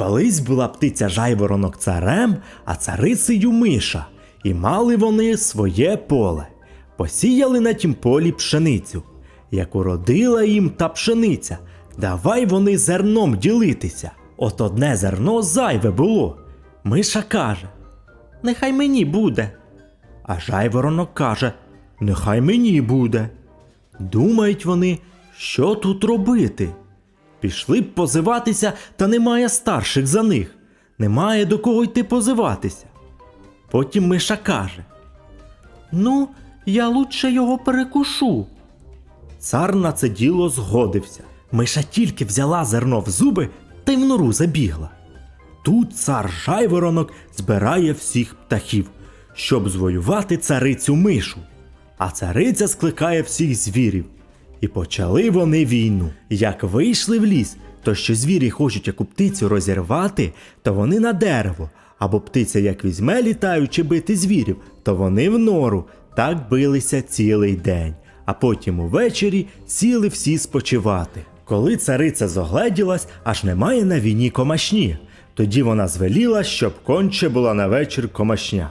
Колись була птиця жайворонок царем, а царицею миша, і мали вони своє поле. Посіяли на тім полі пшеницю. Як уродила їм та пшениця, давай вони зерном ділитися. От одне зерно зайве було. Миша каже: Нехай мені буде. А жайворонок каже: Нехай мені буде. Думають вони, що тут робити. Пішли б позиватися, та немає старших за них. Немає до кого йти позиватися. Потім Миша каже: Ну, я лучше його перекушу. Цар на це діло згодився. Миша тільки взяла зерно в зуби та й в нору забігла. Тут цар жайворонок збирає всіх птахів, щоб звоювати царицю мишу. А цариця скликає всіх звірів. І почали вони війну. Як вийшли в ліс, то що звірі хочуть яку птицю розірвати, то вони на дерево. Або птиця як візьме літаючи бити звірів, то вони в нору. Так билися цілий день. А потім увечері сіли всі спочивати. Коли цариця зогледілась, аж немає на війні комашні. Тоді вона звеліла, щоб конче була на вечір комашня.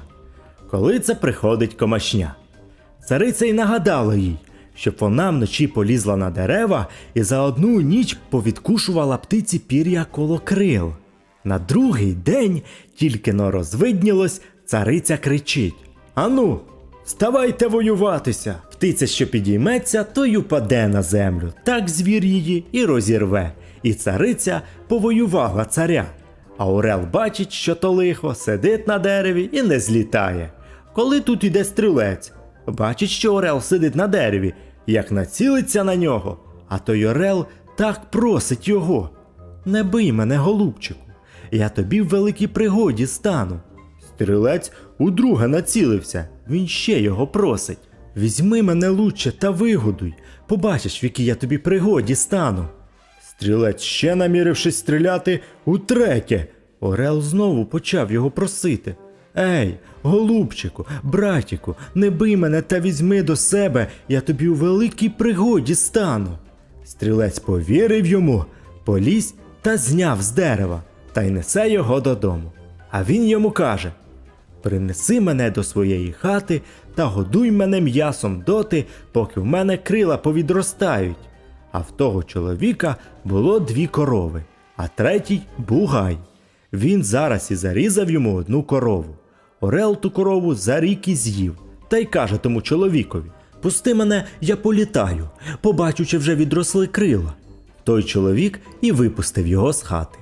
Коли це приходить комашня. Цариця й нагадала їй, щоб вона вночі полізла на дерева і за одну ніч повідкушувала птиці пір'я коло крил. На другий день тільки но розвиднілось, цариця кричить: Ану, вставайте воюватися! Птиця, що підійметься, то й упаде на землю. Так звір її і розірве. І цариця повоювала царя. А Орел бачить, що то лихо, сидить на дереві і не злітає. Коли тут іде стрілець, бачить, що Орел сидить на дереві, як націлиться на нього, а той Орел так просить його. Не бий мене, голубчику, я тобі в великій пригоді стану. Стрілець удруге націлився, він ще його просить. Візьми мене лучше та вигодуй, побачиш, в якій я тобі пригоді стану. Стрілець ще намірившись стріляти утретє. Орел знову почав його просити. Ей, голубчику, братіку, не бий мене та візьми до себе, я тобі у великій пригоді стану. Стрілець повірив йому, поліз та зняв з дерева та й несе його додому. А він йому каже: Принеси мене до своєї хати та годуй мене м'ясом доти, поки в мене крила повідростають. А в того чоловіка було дві корови, а третій бугай. Він зараз і зарізав йому одну корову. Орел ту корову за рік і з'їв, та й каже тому чоловікові: Пусти мене, я політаю, побачу, чи вже відросли крила. Той чоловік і випустив його з хати.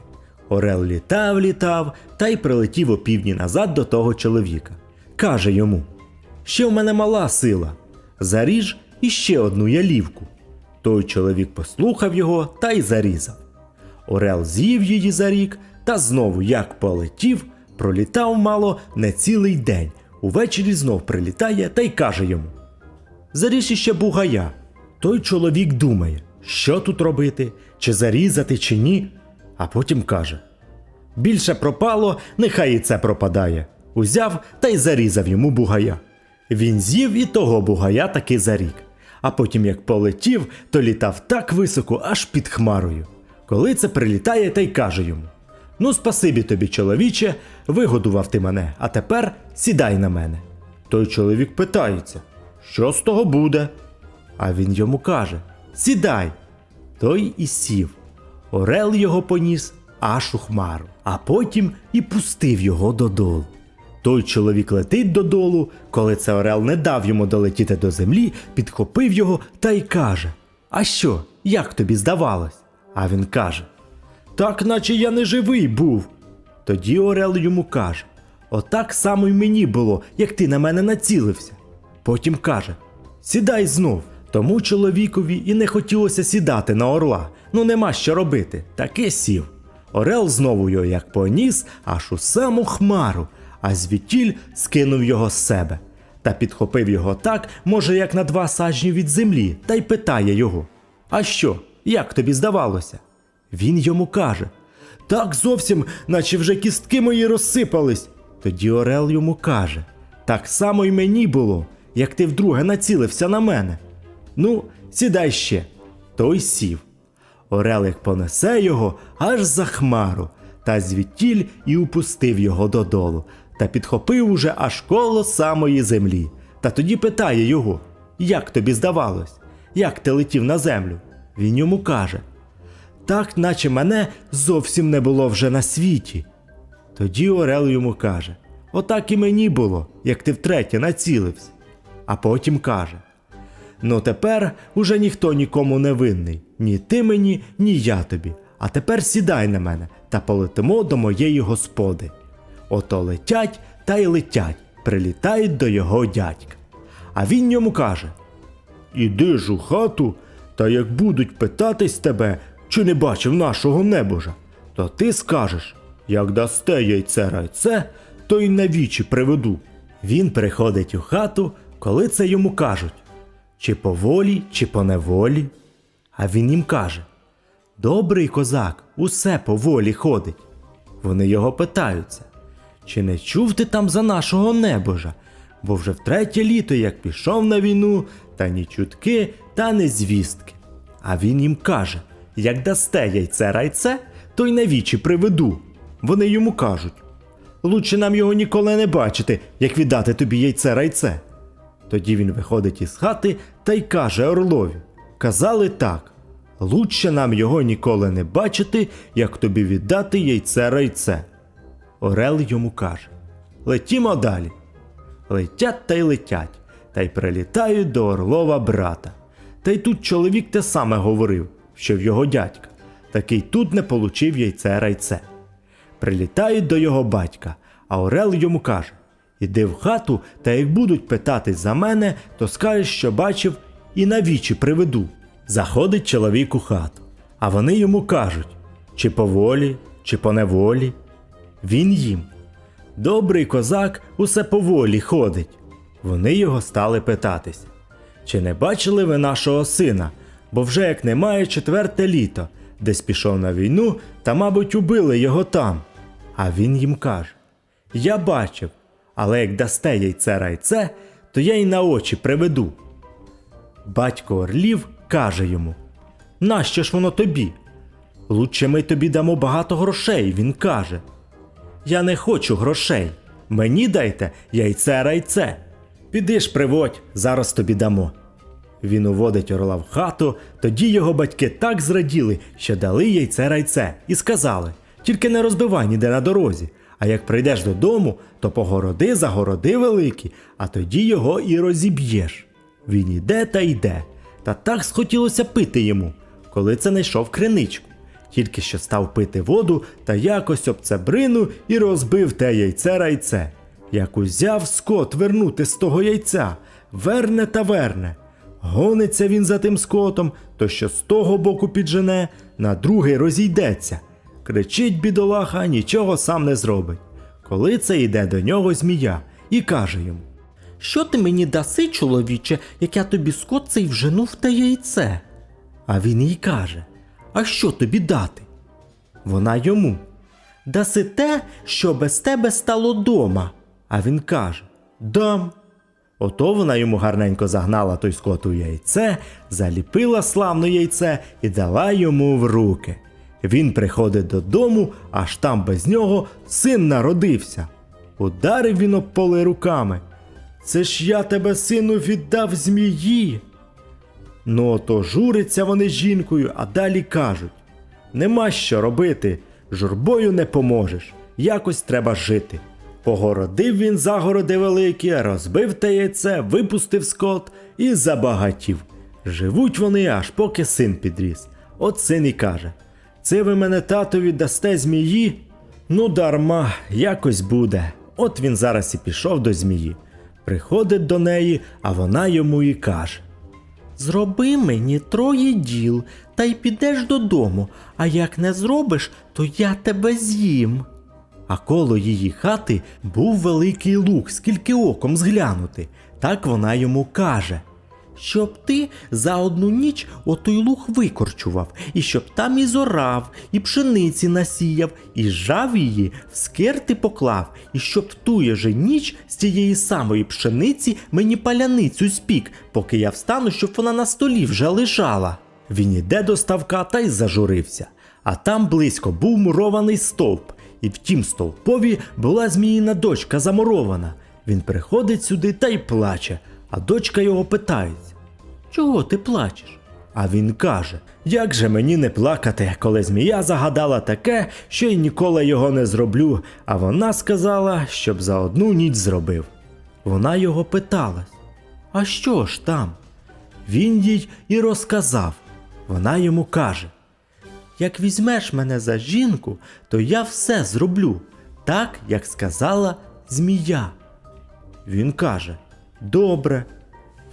Орел літав, літав та й прилетів опівдні назад до того чоловіка. Каже йому: Ще в мене мала сила. Заріж іще одну ялівку. Той чоловік послухав його та й зарізав. Орел з'їв її за рік та знову, як полетів, пролітав мало не цілий день. Увечері знов прилітає та й каже йому: Заріж іще бугая. Той чоловік думає, що тут робити, чи зарізати, чи ні. А потім каже: Більше пропало, нехай і це пропадає. Узяв та й зарізав йому бугая. Він з'їв і того бугая таки за рік. А потім, як полетів, то літав так високо, аж під хмарою. Коли це прилітає та й каже йому: Ну, спасибі тобі, чоловіче, вигодував ти мене, а тепер сідай на мене. Той чоловік питається, що з того буде? А він йому каже: Сідай. Той і сів. Орел його поніс аж у хмару, а потім і пустив його додолу. Той чоловік летить додолу, коли це Орел не дав йому долетіти до землі, підхопив його та й каже: А що, як тобі здавалось? А він каже: Так, наче я не живий був. Тоді Орел йому каже: Отак само й мені було, як ти на мене націлився. Потім каже: Сідай знов. Тому чоловікові і не хотілося сідати на орла. Ну нема що робити. Таки сів. Орел знову його як поніс, аж у саму хмару, а звідтіль скинув його з себе. Та підхопив його так, може, як на два сажні від землі, та й питає його: А що, як тобі здавалося? Він йому каже: Так зовсім, наче вже кістки мої розсипались. Тоді Орел йому каже: Так само й мені було, як ти вдруге націлився на мене. Ну, сідай ще. Той сів. Орел як понесе його аж за хмару, та звідтіль і упустив його додолу, та підхопив уже аж коло самої землі. Та тоді питає його: Як тобі здавалось? Як ти летів на землю? Він йому каже: Так, наче мене зовсім не було вже на світі. Тоді Орел йому каже: Отак і мені було, як ти втретє націлився. А потім каже: Ну тепер уже ніхто нікому не винний, ні ти мені, ні я тобі. А тепер сідай на мене та полетимо до моєї господи. Ото летять та й летять, прилітають до його дядька. А він йому каже: Іди ж у хату, та як будуть питатись тебе, чи не бачив нашого небожа, то ти скажеш, як дасте яйце райце, то й навічі приведу. Він приходить у хату, коли це йому кажуть, чи по волі, чи по неволі. А він їм каже: Добрий козак, усе по волі ходить. Вони його питаються, чи не чув ти там за нашого небожа? Бо вже втретє літо, як пішов на війну, та ні чутки, та не звістки. А він їм каже: як дасте яйце райце, то й навічі приведу. Вони йому кажуть: лучше нам його ніколи не бачити, як віддати тобі яйце райце. Тоді він виходить із хати та й каже Орлові: Казали так: лучше нам його ніколи не бачити, як тобі віддати яйце райце. Орел йому каже: Летімо далі. Летять та й летять, та й прилітають до Орлова брата. Та й тут чоловік те саме говорив, що в його дядька, такий тут не получив яйце райце. Прилітають до його батька, а Орел йому каже: Іди в хату, та як будуть питатись за мене, то скажеш, що бачив, і навічі приведу. Заходить чоловік у хату, а вони йому кажуть, чи по волі, чи по неволі. Він їм. Добрий козак усе поволі ходить. Вони його стали питатись. Чи не бачили ви нашого сина? Бо вже як немає четверте літо, десь пішов на війну, та, мабуть, убили його там. А він їм каже: Я бачив, але як дасте яйце райце, то я й на очі приведу. Батько Орлів каже йому: Нащо ж воно тобі? Лучше ми тобі дамо багато грошей, він каже. Я не хочу грошей. Мені дайте яйце райце. Піди ж приводь, зараз тобі дамо. Він уводить орла в хату, тоді його батьки так зраділи, що дали яйце райце, і сказали: тільки не розбивай ніде на дорозі. А як прийдеш додому, то погороди загороди великі, а тоді його і розіб'єш. Він іде та йде, та так схотілося пити йому, коли це не йшов криничку. Тільки що став пити воду та якось об це брину і розбив те яйце райце. Як узяв скот вернути з того яйця, верне та верне. Гониться він за тим скотом, то що з того боку піджене, на другий розійдеться. Кричить бідолаха, нічого сам не зробить. Коли це йде до нього змія і каже йому: Що ти мені даси, чоловіче, як я тобі скот цей вженув та яйце? А він їй каже: А що тобі дати? Вона йому. Даси те, що без тебе стало дома. А він каже: Дам. Ото вона йому гарненько загнала той скот у яйце, заліпила славно яйце і дала йому в руки. Він приходить додому, аж там без нього син народився. Ударив він об поле руками. Це ж я тебе, сину, віддав змії. Ну, ото журиться вони з жінкою, а далі кажуть: Нема що робити, журбою не поможеш, якось треба жити. Погородив він загороди великі, розбив те яйце, випустив скот і забагатів. Живуть вони аж поки син підріс. От син і каже: Це ви мене татові дасте змії? Ну, дарма, якось буде. От він зараз і пішов до змії. Приходить до неї, а вона йому і каже. Зроби мені троє діл, та й підеш додому, а як не зробиш, то я тебе з'їм. А коло її хати був великий луг, скільки оком зглянути. Так вона йому каже. Щоб ти за одну ніч отой луг викорчував, і щоб там і зорав, і пшениці насіяв, і жав її, в скирти поклав, і щоб в тую же ніч з тієї самої пшениці мені паляницю спік, поки я встану, щоб вона на столі вже лежала. Він іде до ставка та й зажурився. А там близько був мурований стовп, І в тім стовпові була зміїна дочка замурована. Він приходить сюди та й плаче, а дочка його питається. Чого ти плачеш? А він каже: Як же мені не плакати, коли змія загадала таке, що й ніколи його не зроблю, а вона сказала, щоб за одну ніч зробив. Вона його питалась, А що ж там? він їй і розказав. Вона йому каже: Як візьмеш мене за жінку, то я все зроблю, так, як сказала змія. Він каже: Добре.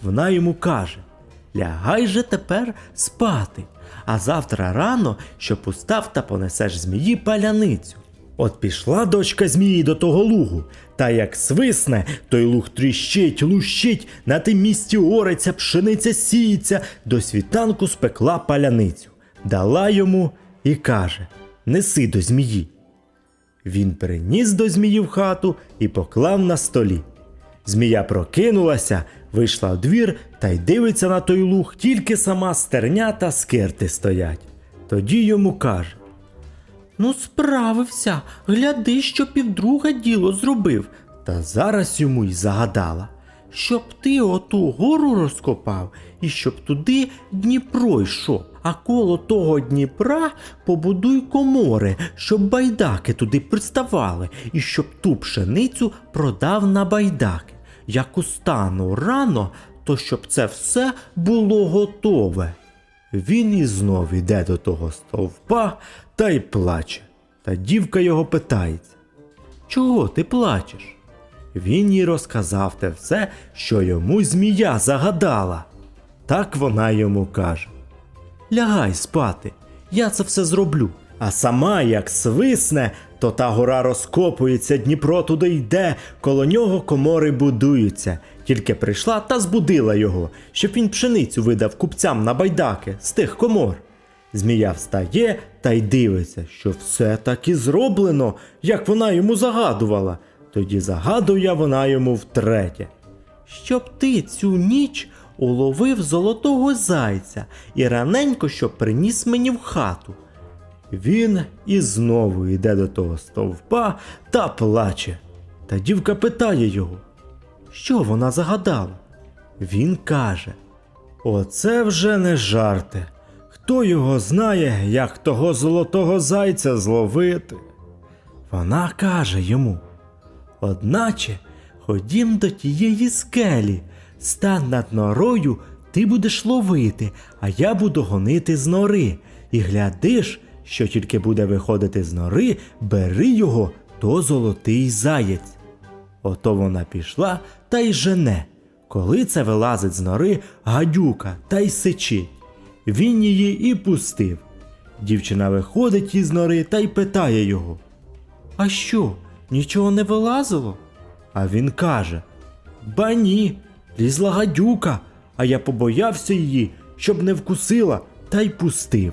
Вона йому каже: Лягай же тепер спати, а завтра рано, щоб устав та понесеш змії паляницю. От пішла дочка змії до того лугу, та як свисне, той луг тріщить, лущить, на тим місці ориться, пшениця сіється, до світанку спекла паляницю, дала йому і каже: Неси до змії. Він приніс до змії в хату і поклав на столі. Змія прокинулася, вийшла в двір та й дивиться на той луг, тільки сама стерня та скирти стоять. Тоді йому каже. Ну, справився, гляди, що півдруга діло зробив, Та зараз йому й загадала. Щоб ти оту гору розкопав і щоб туди Дніпро йшов. А коло того Дніпра побудуй комори, щоб байдаки туди приставали, і щоб ту пшеницю продав на байдаки. Як устану рано, то щоб це все було готове. Він і знов іде до того стовпа та й плаче. Та дівка його питається. Чого ти плачеш? Він їй розказав те все, що йому змія загадала. Так вона йому каже. Лягай спати, я це все зроблю. А сама, як свисне, то та гора розкопується, Дніпро туди йде, коло нього комори будуються. Тільки прийшла та збудила його, щоб він пшеницю видав купцям на байдаки з тих комор. Змія встає та й дивиться, що все так і зроблено, як вона йому загадувала. Тоді загадує вона йому втретє. Щоб ти цю ніч уловив золотого зайця і раненько щоб приніс мені в хату. Він і знову йде до того стовпа та плаче. Та дівка питає його. Що вона загадала? Він каже: Оце вже не жарти. Хто його знає, як того золотого зайця зловити? Вона каже йому: Одначе ходім до тієї скелі, стань над норою, ти будеш ловити, а я буду гонити з нори. І глядиш, що тільки буде виходити з нори, бери його, то золотий заєць. Ото вона пішла та й жене. Коли це вилазить з нори гадюка та й сичить. Він її і пустив. Дівчина виходить із нори та й питає його. А що, нічого не вилазило? А він каже: Ба ні, лізла гадюка, а я побоявся її, щоб не вкусила, та й пустив.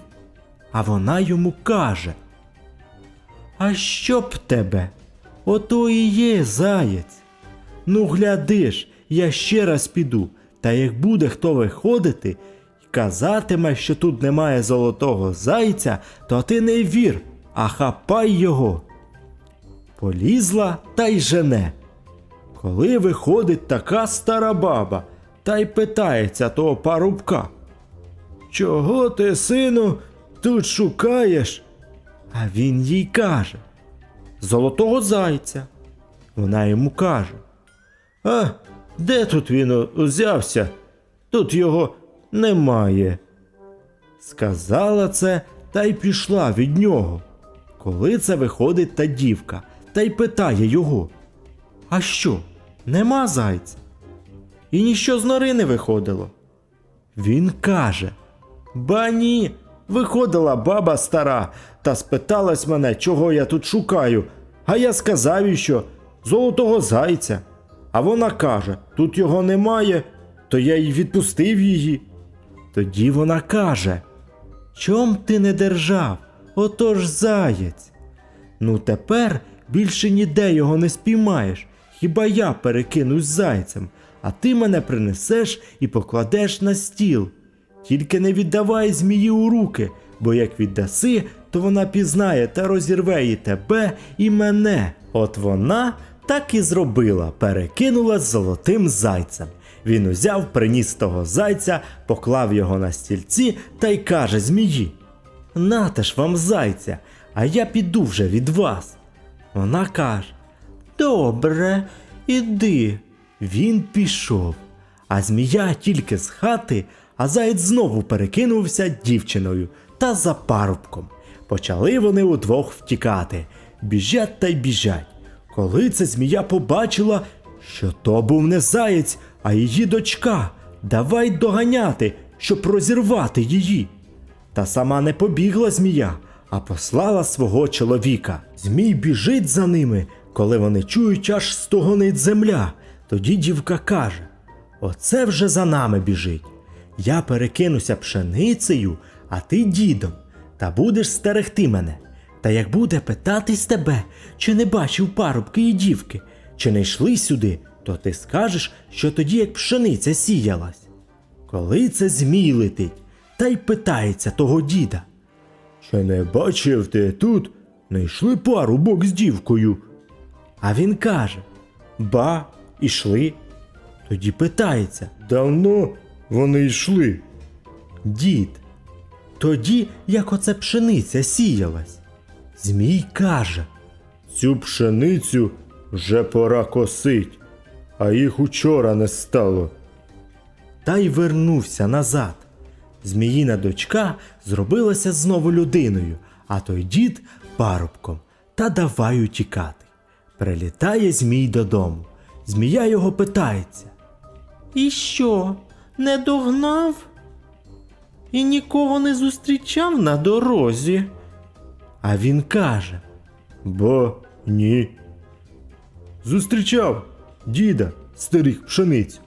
А вона йому каже: А що б тебе? Ото і є заєць. Ну, глядиш, я ще раз піду, та як буде хто виходити і казатиме, що тут немає золотого зайця, то ти не вір, а хапай його. Полізла та й жене. Коли виходить така стара баба та й питається того парубка. Чого ти, сину, тут шукаєш? А він їй каже Золотого зайця. Вона йому каже. А де тут він узявся? Тут його немає. Сказала це та й пішла від нього. Коли це виходить та дівка, та й питає його. А що, нема зайця? І ніщо з нори не виходило. Він каже: Ба ні, виходила баба стара та спиталась мене, чого я тут шукаю. А я сказав їй, що золотого зайця. А вона каже: тут його немає, то я й відпустив її. Тоді вона каже: Чом ти не держав? Отож заєць. Ну тепер більше ніде його не спіймаєш. Хіба я перекинусь зайцем, а ти мене принесеш і покладеш на стіл. Тільки не віддавай змії у руки, бо як віддаси, то вона пізнає та розірве і тебе, і мене. От вона так і зробила, перекинула золотим зайцем. Він узяв, приніс того зайця, поклав його на стільці та й каже змії: Нате ж вам зайця, а я піду вже від вас. Вона каже: Добре, іди. Він пішов, а змія тільки з хати, а заєць знову перекинувся дівчиною та за парубком. Почали вони удвох втікати, біжать та й біжать. Коли ця змія побачила, що то був не заєць, а її дочка, давай доганяти, щоб розірвати її. Та сама не побігла змія, а послала свого чоловіка. Змій біжить за ними, коли вони чують, аж стогонить земля. Тоді дівка каже: Оце вже за нами біжить. Я перекинуся пшеницею, а ти дідом, та будеш стерегти мене. Та як буде питатись тебе, чи не бачив парубки і дівки, чи не йшли сюди, то ти скажеш, що тоді як пшениця сіялась. Коли це змій летить, та й питається того діда. Чи не бачив ти тут? Не йшли парубок з дівкою. А він каже: Ба, ішли. Тоді питається. Давно вони йшли. Дід. Тоді, як оце пшениця сіялась. Змій каже. Цю пшеницю вже пора косить, а їх учора не стало та й вернувся назад. Зміїна дочка зробилася знову людиною, а той дід парубком, та давай утікати. Прилітає Змій додому. Змія його питається. І що, не догнав? І нікого не зустрічав на дорозі. А він каже: Бо ні. Зустрічав діда, старих пшеницю.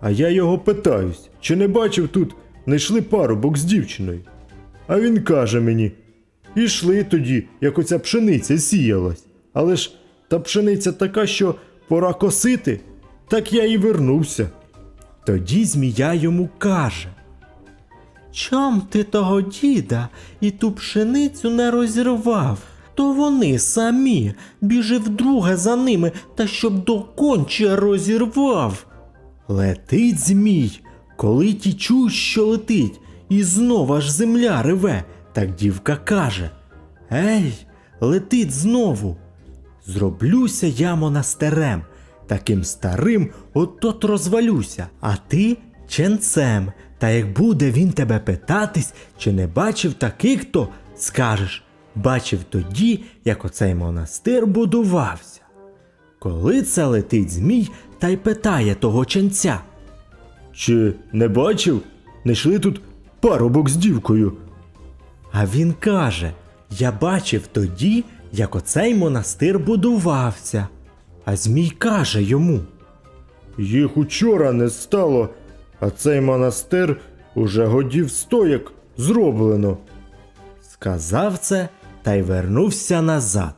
А я його питаюсь, чи не бачив тут, не йшли парубок з дівчиною. А він каже мені: Ішли тоді, як оця пшениця сіялась. Але ж та пшениця така, що пора косити, так я і вернувся. Тоді змія йому каже. Чом ти того діда і ту пшеницю не розірвав? То вони самі біжи вдруге за ними, та щоб доконче розірвав. Летить змій, коли ті чують, що летить, і знов аж земля реве, так дівка каже: Ей, летить знову. Зроблюся я монастирем, таким старим от-от розвалюся, а ти ченцем. Та як буде він тебе питатись, чи не бачив таких, то скажеш, бачив тоді, як оцей монастир будувався. Коли це летить змій та й питає того ченця. Чи не бачив? Не йшли тут парубок з дівкою. А він каже: Я бачив тоді, як оцей монастир будувався. А Змій каже йому: Їх учора не стало, а цей монастир уже годів сто як зроблено. Сказав це та й вернувся назад.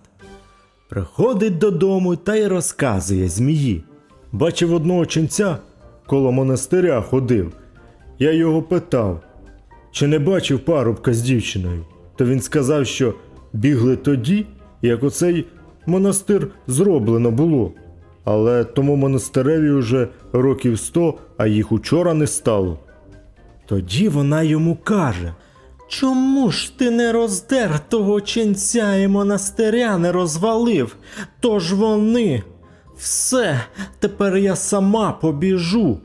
Приходить додому та й розказує змії. Бачив одного ченця коло монастиря ходив. Я його питав, чи не бачив парубка з дівчиною. То він сказав, що бігли тоді, як оцей монастир зроблено було. Але тому монастиреві вже років сто, а їх учора не стало. Тоді вона йому каже: Чому ж ти не роздер того ченця і монастиря не розвалив? Тож вони. Все, тепер я сама побіжу.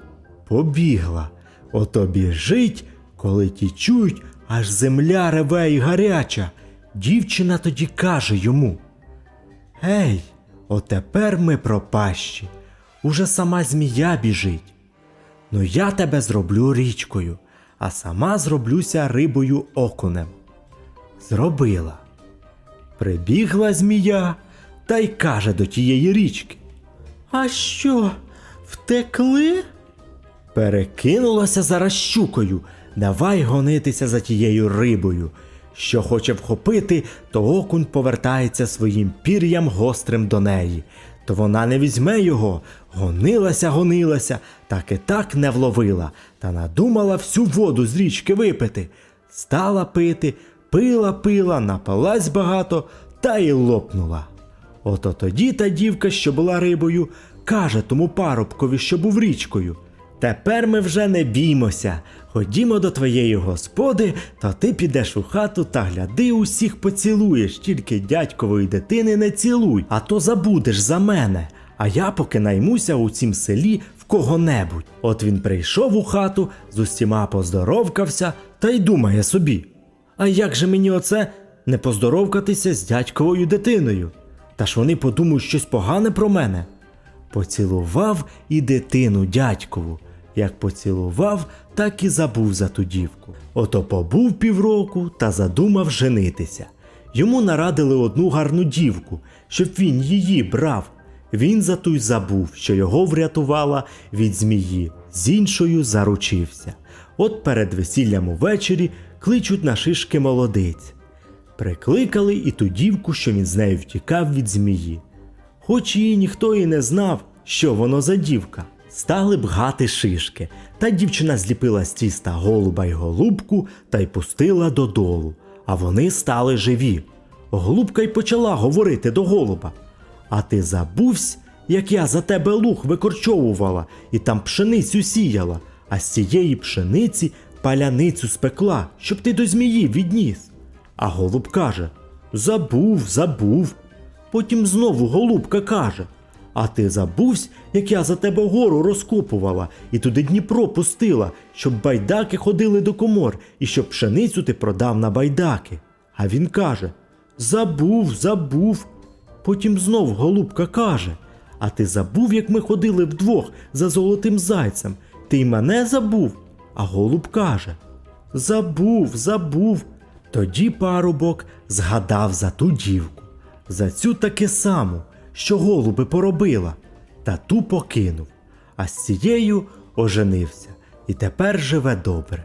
Побігла. Ото біжить, коли ті чують, аж земля реве і гаряча. Дівчина тоді каже йому: Гей, отепер ми пропащі. Уже сама змія біжить. Ну я тебе зроблю річкою, а сама зроблюся рибою окунем. Зробила. Прибігла змія та й каже до тієї річки. А що, втекли? Перекинулася зараз щукою, давай гонитися за тією рибою. Що хоче вхопити, то окунь повертається своїм пір'ям гострим до неї. То вона не візьме його, гонилася, гонилася, так і так не вловила, та надумала всю воду з річки випити. Стала пити, пила, пила, напилась багато та й лопнула. Ото тоді та дівка, що була рибою, каже тому парубкові, що був річкою. Тепер ми вже не біймося. Ходімо до твоєї господи, то ти підеш у хату та гляди усіх поцілуєш, тільки дядькової дитини не цілуй, а то забудеш за мене. А я поки наймуся у цім селі в кого-небудь. От він прийшов у хату, з усіма поздоровкався та й думає собі. А як же мені оце не поздоровкатися з дядьковою дитиною? Та ж вони подумають щось погане про мене. Поцілував і дитину дядькову. Як поцілував, так і забув за ту дівку. Ото побув півроку та задумав женитися. Йому нарадили одну гарну дівку, щоб він її брав. Він за ту й забув, що його врятувала від змії, з іншою заручився. От перед весіллям увечері кличуть на шишки молодиць. Прикликали і ту дівку, що він з нею втікав від змії. Хоч її ніхто і не знав, що воно за дівка. Стали б гати шишки, та дівчина зліпила з тіста голуба й голубку та й пустила додолу, а вони стали живі. Голубка й почала говорити до голуба. А ти забувсь, як я за тебе луг викорчовувала і там пшеницю сіяла, а з цієї пшениці паляницю спекла, щоб ти до змії відніс. А голуб каже: Забув, забув. Потім знову голубка каже: А ти забувсь, як я за тебе гору розкопувала і туди Дніпро пустила, щоб байдаки ходили до комор і щоб пшеницю ти продав на байдаки. А він каже: Забув, забув. Потім знов голубка каже: А ти забув, як ми ходили вдвох за золотим зайцем? Ти й мене забув? А голуб каже: Забув, забув. Тоді парубок згадав за ту дівку, за цю таки саму, що голуби поробила, та ту покинув, а з цією оженився і тепер живе добре.